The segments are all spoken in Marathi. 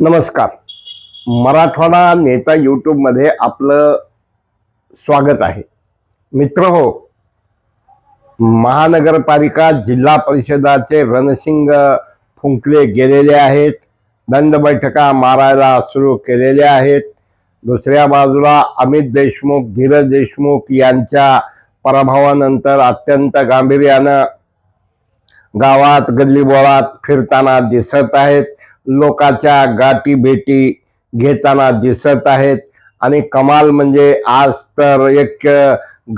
नमस्कार. मराठवाडा नेता यूट्यूबमध्ये आपलं स्वागत आहे. मित्र हो महानगरपालिका जिल्हा परिषदाचे रणसिंग फुंकले गेलेले आहेत. दंड बैठका मारायला सुरू केलेल्या आहेत. दुसऱ्या बाजूला अमित देशमुख धीरज देशमुख यांच्या पराभवानंतर अत्यंत गांभीर्यानं गावात गल्लीबोळात फिरताना दिसत आहेत. लोकांच्या गाठी भेटी घेताना दिसत आहेत. आणि कमाल म्हणजे आज तर एक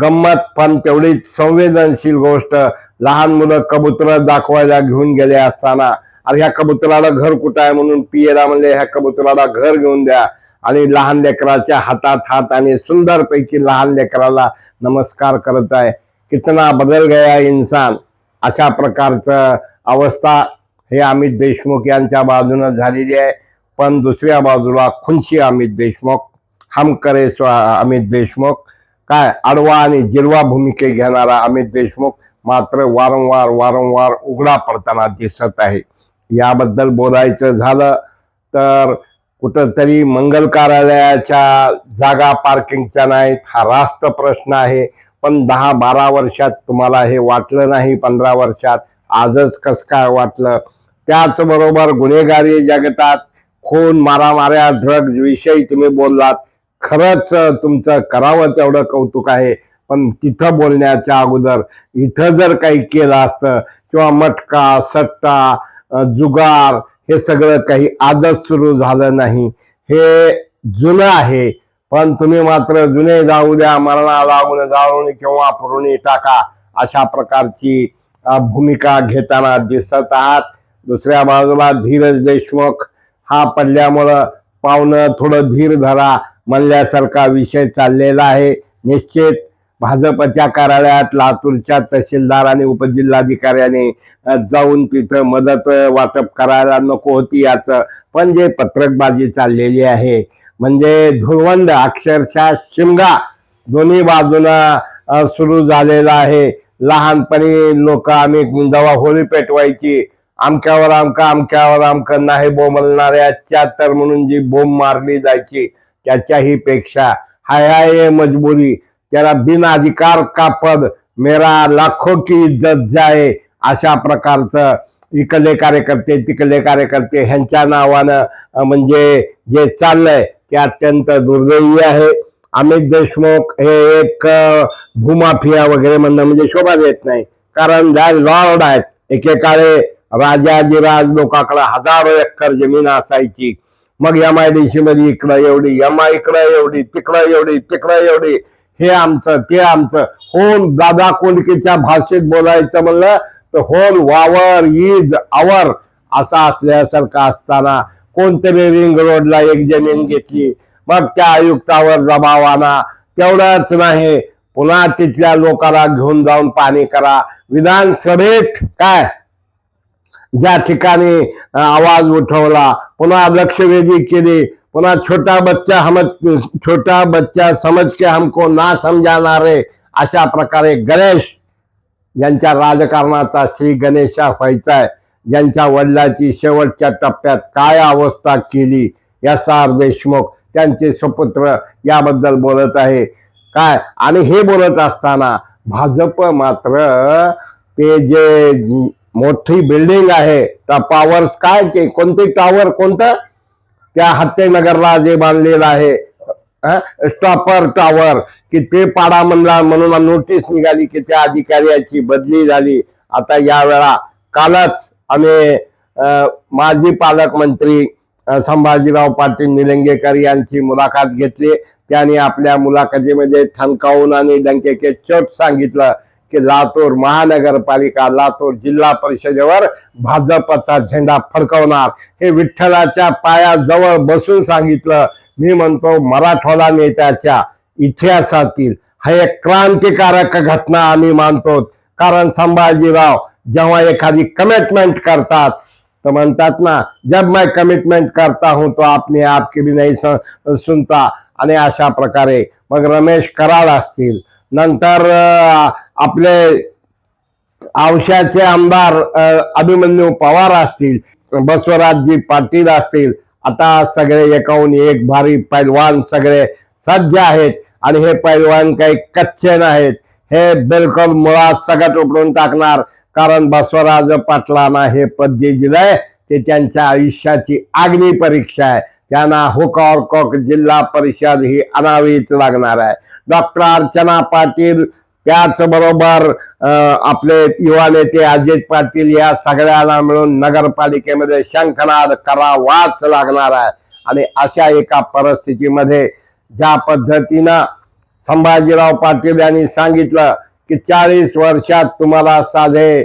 गंमत पण तेवढीच संवेदनशील गोष्ट. लहान मुलं कबुतर दाखवायला घेऊन गेले असताना अरे ह्या कबुतराला घर कुठं आहे? म्हणून पियला म्हणले ह्या कबुतराला घर घेऊन द्या. आणि लहान लेकराच्या हातात हात आणि सुंदरपैकी लहान लेकराला नमस्कार करत आहे. कितना बदल गया इन्सान अशा प्रकारचं अवस्था हे अमित देशमुख यांच्या बाजूनं झालेली आहे. पण दुसऱ्या बाजूला खुनशी अमित देशमुख हमकरे स्व अमित देशमुख काय आडवा आणि जिरवा भूमिके घेणारा अमित देशमुख मात्र वारंवार वारंवार उघडा पडताना दिसत आहे. याबद्दल बोलायचं झालं तर कुठंतरी मंगल कार्यालयाच्या जागा पार्किंगच्या नाहीत हा रास्त प्रश्न आहे. पण दहा बारा वर्षात तुम्हाला हे वाटलं नाही पंधरा वर्षात. आजच कस काय वाटलं? त्याचबरोबर गुन्हेगारी जगतात खून मारामाऱ्या ड्रग्ज विषयी तुम्ही बोललात. खरंच तुमचं करावं तेवढं कौतुक आहे. पण तिथं बोलण्याच्या अगोदर इथं जर काही केलं असतं किंवा मटका सट्टा जुगार हे सगळं काही आजच सुरू झालं नाही. हे जुनं आहे. पण तुम्ही मात्र जुने जाऊ द्या मरणा लागून जाळून किंवा पुरवणी टाका. अशा प्रकारची भूमिका घेताना दिसत आहात. दुसऱ्या बाजूला धीरज देशमुख. हा पडल्यामुळं पाहुणं थोडं धीर धरा म्हणल्यासारखा विषय चाललेला आहे. निश्चित भाजपच्या कार्यालयात लातूरच्या तहसीलदार आणि उपजिल्हाधिकाऱ्याने जाऊन तिथं मदत वाटप करायला नको होती याचं पण जे पत्रकबाजी चाललेली आहे. म्हणजे धुळवंद अक्षरशः शिमगा दोन्ही बाजूनं सुरू झालेला आहे. लहानपणी लोक आम्ही जेव्हा होळी पेटवायची. आमच्यावर आमका आमच्यावर आमकं नाही बोंबलणाऱ्याच्या तर म्हणून जी बोंब मारली जायची त्याच्याही पेक्षा हाय हाय मजबुरी त्याला बिन अधिकार का पद मेरा लाखो की इज्जत जाय अशा प्रकारचं इकडले कार्यकर्ते तिकडले कार्यकर्ते ह्यांच्या नावानं म्हणजे जे चाललंय ते अत्यंत दुर्दैवी आहे. अमित देशमुख हे एक भूमाफिया वगैरे म्हणणं म्हणजे शोभा देत नाही. कारण लॉर्ड आहेत एकेकाळे राजाजीराज लोकांकडे हजारो एकर जमीन असायची. मग एम आय डी सी मध्ये इकडं एवढी एम आय इकडं एवढी तिकडं एवढी तिकडं एवढी. हे आमचं ते आमचं. होल दादा कोंडकेच्या भाषेत बोलायचं म्हणलं तर होल वावर इज आवर असा असल्यासारखं असताना कोणतरी रिंग रोडला एक जमीन घेतली. मग त्या आयुक्तावर दबाव आणा. तेवढंच नाही. पुन्हा तिथल्या लोकांना घेऊन जाऊन पाणी करा. विधानसभेत काय? ज्या ठिकाणी आवाज उठवला पुन्हा लक्षवेधी केली पुन्हा छोटा बच्चा हमज छोटा बच्चा समज के हमको ना समजाणारे अशा प्रकारे गणेश ज्यांच्या राजकारणाचा श्री गणेशा व्हायचा आहे ज्यांच्या वडिलाची शेवटच्या टप्प्यात काय अवस्था केली एस आर देशमुख त्यांचे सुपुत्र याबद्दल बोलत आहे. काय? आणि हे बोलत असताना भाजप मात्र ते जे मोठी बिल्डिंग आहे. पॉवर्स काय ते? कोणते टॉवर कोणतं? त्या हत्तेनगरला जे बांधलेलं आहे. स्टॉपर टॉवर की ते पाडा म्हणला म्हणून नोटीस निघाली की त्या अधिकाऱ्याची बदली झाली. आता यावेळा कालच आम्ही माजी पालकमंत्री संभाजीराव पाटील निलंगेकर यांची मुलाखत घेतली. त्यांनी आपल्या मुलाखतीमध्ये ठणकावून आणि डंकेके चोट सांगितलं. की लातूर महानगरपालिका लातूर जिल्हा परिषदेवर भाजपचा झेंडा फडकवणार. हे विठ्ठलाच्या पायाजवळ बसून सांगितलं. मी म्हणतो मराठवाडा नेत्याच्या इतिहासातील हा एक क्रांतिकारक घटना आम्ही मानतो. कारण संभाजीराव जेव्हा एखादी कमिटमेंट करतात तर म्हणतात ना जब मैं कमिटमेंट करता हूं तो आपने आपकी भी नाही सुनता. आणि अशा प्रकारे मग रमेश कराड असतील. नंतर आपले औशाचे आमदार अभिमन्यू पवार असतील बसवराजजी पाटील असतील आता सगळे एकाहून एक भारी पैलवान सगळे सज्ज आहेत आणि हे पैलवान काही कच्चे नाहीत. हे बिलकुल मुळात सगळं उपडून टाकणार कारण बसवराज पाटलांना हे पद जे दिलंय ते त्यांच्या आयुष्याची आग्नी परीक्षा आहे. त्यांना हुकॉर कॉक जिल्हा परिषद ही अनावीच लागणार आहे. डॉक्टर अर्चना पाटील त्याचबरोबर अं, आपले युवा नेते अजित पाटील या सगळ्याला मिळून नगरपालिकेमध्ये शंखनाद करावाच लागणार आहे. आणि अशा एका परिस्थितीमध्ये ज्या पद्धतीनं संभाजीराव पाटील यांनी सांगितलं की चाळीस वर्षात तुम्हाला साधे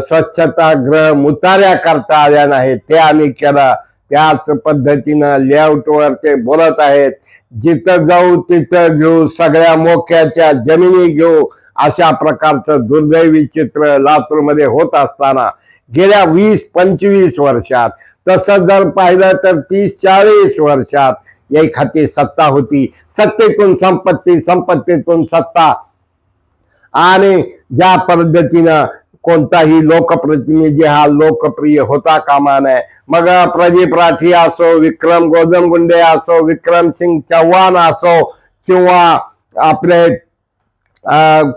स्वच्छता ग्रह मुताऱ्या करता आल्या नाही ते आम्ही केलं. त्याच पद्धतीनं लेआउटवर ते बोलत आहेत जिथं जाऊ तिथं घेऊ सगळ्या मोक्याच्या जमिनी घेऊ अशा प्रकारचं दुर्दैवी चित्र लातूरमध्ये होत असताना गेल्या वीस पंचवीस वर्षात तसं जर पाहिलं तर तीस चाळीस वर्षात या खाती सत्ता होती. सत्तेतून संपत्ती संपत्तीतून सत्ता. आणि ज्या पद्धतीनं कोणताही लोकप्रतिनिधी हा लोकप्रिय होता कामा नये. मग प्रदीप राठी असो विक्रम गोजमगुंडे असो विक्रम सिंग चव्हाण असो किंवा आपले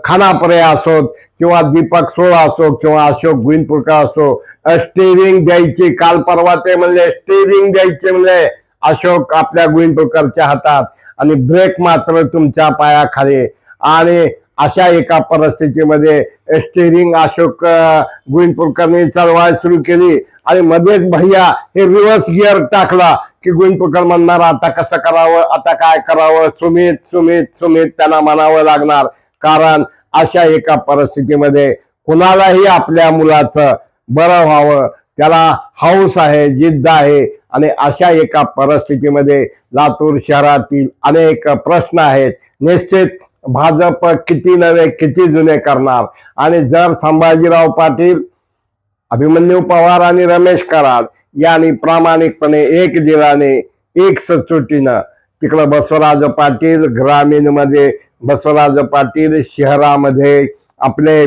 खानापरे असोत किंवा दीपक सोळ असो किंवा अशोक गुईनपूरकर असो स्टेरिंग द्यायची काल परवा ते म्हणले स्टेरिंग द्यायचे म्हणले अशोक आपल्या गुईनपूरकरच्या हातात. आणि ब्रेक मात्र तुमच्या पायाखाली. आणि अशा एका परिस्थितीमध्ये स्टेरिंग अशोक अं, गुईनपुरकरने चळवळ सुरू केली आणि मध्येच भैया हे रिव्हर्स गिअर टाकला की गुईनपुरकर म्हणणार आता कसं करावं? आता काय करावं? सुमित सुमित सुमित त्यांना म्हणावं लागणार. कारण अशा एका परिस्थितीमध्ये कुणालाही आपल्या मुलाचं बरं व्हावं त्याला हौस आहे जिद्द आहे आणि अशा एका परिस्थितीमध्ये लातूर शहरातील अनेक प्रश्न आहेत. निश्चित भाजप किती नवे किती जुने करणार? आणि जर संभाजीराव पाटील अभिमन्यू पवार आणि रमेश कराड यांनी प्रामाणिकपणे एक दिलाने एक सचोटीनं तिकडं बसवराज पाटील ग्रामीणमध्ये बसवराज पाटील शहरामध्ये आपले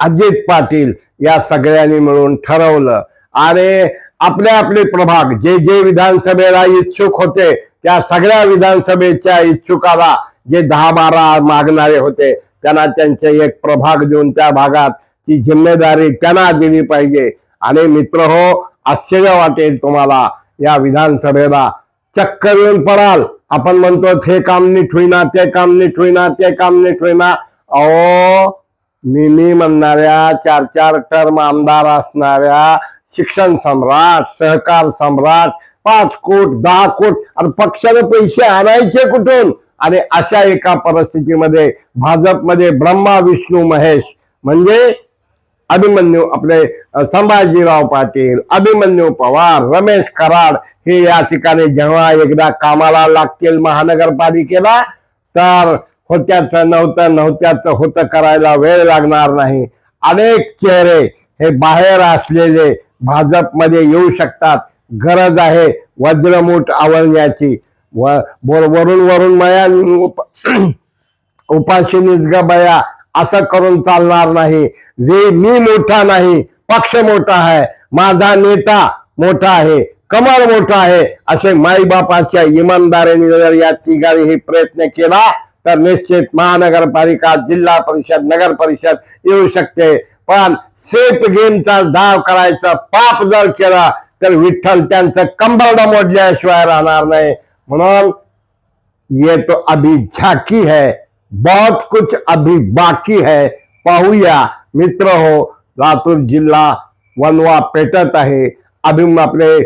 अजित पाटील या सगळ्यांनी मिळून ठरवलं. आणि आपले आपले प्रभाग जे जे विधानसभेला इच्छुक होते त्या सगळ्या विधानसभेच्या इच्छुकाला जे दहा बारा मागणारे होते त्यांना त्यांचे एक प्रभाग देऊन त्या भागात ती जिम्मेदारी त्यांना दिली पाहिजे. आणि मित्र हो आश्चर्य वाटेल तुम्हाला. या विधानसभेला चक्कर येऊन पडाल. आपण म्हणतो हे काम नीट होईना ते काम नीट होईना ते काम नीट होईना अहो मिमी म्हणणाऱ्या चार चार टर्म आमदार असणाऱ्या शिक्षण सम्राट सहकार सम्राट पाच कोट दहा कोट आणि पक्षाने पैसे आणायचे कुठून? आणि अशा एका परिस्थितीमध्ये भाजपमध्ये ब्रह्मा विष्णू महेश म्हणजे अभिमन्यू आपले संभाजीराव पाटील अभिमन्यू पवार रमेश कराड हे या ठिकाणी जेव्हा एकदा कामाला लागतील महानगरपालिकेला तर होत्याचं नव्हतं नव्हत्याचं होतं करायला वेळ लागणार नाही. अनेक चेहरे हे बाहेर असलेले भाजपमध्ये येऊ शकतात. गरज आहे वज्रमूठ आवळण्याची. व वरून वरून माया उपाशी निसगा बया असं करून चालणार नाही. वे मी मोठा नाही पक्ष मोठा आहे माझा नेता मोठा आहे कमल मोठा आहे असे माईबापाच्या इमानदारीने जर या ठिकाणी हे प्रयत्न केला तर निश्चित महानगरपालिका जिल्हा परिषद नगर परिषद येऊ शकते. पण सेफ गेमचा डाव करायचा पाप जर केला तर विठ्ठल त्यांचं कंबरडं मोडल्याशिवाय राहणार नाही. म्हणून ये तो अभी झाकी है बहुत कुछ अभी बाकी है। पाहूया मित्र हो लातूर जिल्हा वनवा पेटत आहे। अभिम आपले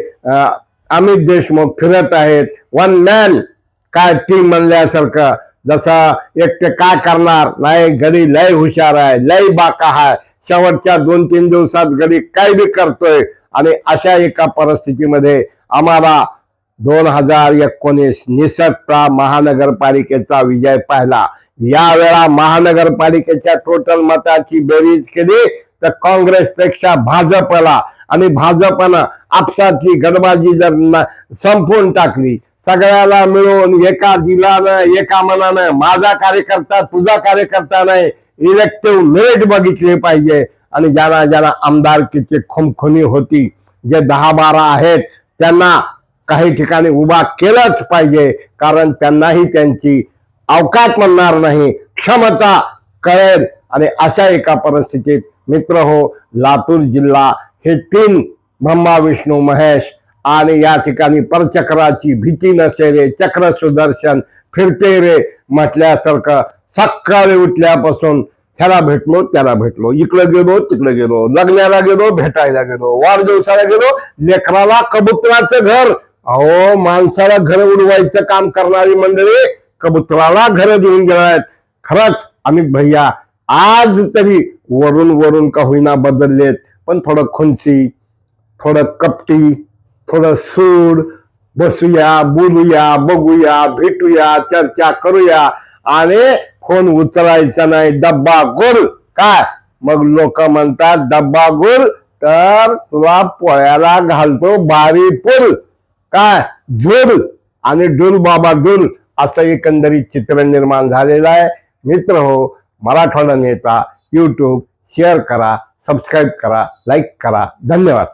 अमित देशमुख फिरत आहेत वन मॅन काय टीम म्हणल्यासारखं जसं एकटे काय करणार? नाही घरी लय हुशार आहे लय बाका आहे। शेवटच्या दोन तीन दिवसात घरी काय बी करतोय। आणि अशा एका परिस्थितीमध्ये आम्हाला दोन हजार एकोणीस निसटता महानगरपालिकेचा विजय पाहिला. यावेळा महानगरपालिकेच्या टोटल मताची बेरीज केली तर काँग्रेसपेक्षा भाजपला आणि भाजपनं आपसातली गडबाजी जर संपवून टाकली सगळ्याला मिळून एका दिलानं एका मनानं माझा कार्यकर्ता तुझा कार्यकर्ता नाही इलेक्टिव्ह मेरिट बघितले पाहिजे. आणि ज्यांना ज्यांना आमदारकीची खुमखुनी होती जे दहा बारा आहेत त्यांना काही ठिकाणी उभा केलाच पाहिजे कारण त्यांनाही त्यांची अवकात म्हणणार नाही. क्षमता कळेल. आणि अशा एका परिस्थितीत मित्र हो लातूर जिल्हा हे तीन ब्रह्मा विष्णू महेश आणि या ठिकाणी परचक्राची भीती नसे रे चक्र सुदर्शन फिरते रे म्हटल्यासारखं सकाळी उठल्यापासून ह्याला भेटलो त्याला भेटलो. इकडं गेलो तिकडे गेलो. लग्नाला गेलो भेटायला गेलो. वाढदिवसाला गेलो लेकराला कबुतराचं घर अहो माणसाला घर उडवायचं काम करणारी मंडळी कबुतराला घर देऊन गेलायत खरंच अमित भैया आज तरी वरून वरून का होईना बदललेत. पण थोडं खुनसी थोडं कपटी थोडं सूड बसूया बोलूया बघूया भेटूया चर्चा करूया. आणि फोन उचलायचा नाही डब्बा गुर काय? मग लोक म्हणतात डब्बा गुर तर तुला पोळ्याला घालतो बारी पुल काय? झुल आणि डुल बाबा डुल. असं एकंदरीत चित्र निर्माण झालेलं आहे. मित्र हो मराठवाडा नेता यूट्यूब शेअर करा सबस्क्राईब करा लाईक करा. धन्यवाद.